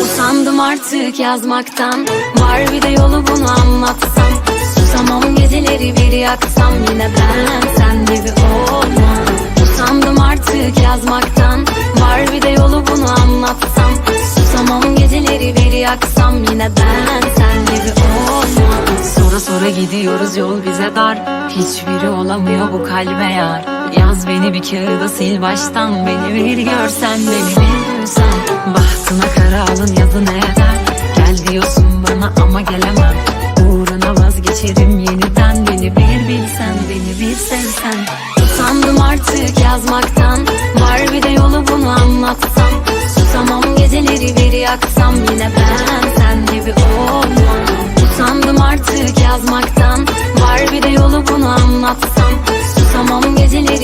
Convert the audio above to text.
Usandım artık yazmaktan. Var bir de yolu bunu anlatsam. Susamam geceleri bir yaksam Yine ben sen gibi olmam. Usandım artık yazmaktan. Var bir de yolu bunu anlatsam. Susamam geceleri bir yaksam Yine ben sen gibi olmam. Sonra sonra gidiyoruz yol bize dar. Hiçbiri olamıyor bu kalbe yar. Yaz beni bir kağıda sil baştan Beni. Bir görsen beni bir duysan. Bahtına kara alın yazı ne eder? Gel diyorsun bana ama gelemem. Uğruna vazgeçerim yeniden Beni. Bir bilsen beni bir sevsen. Usandım artık yazmaktan. Var bir de yolu bunu anlatsam. Susamam geceleri bir yaksam. Yine ben sen gibi olmam. Usandım artık yazmaktan. Var bir de yolu bunu anlatsam. Susamam geceleri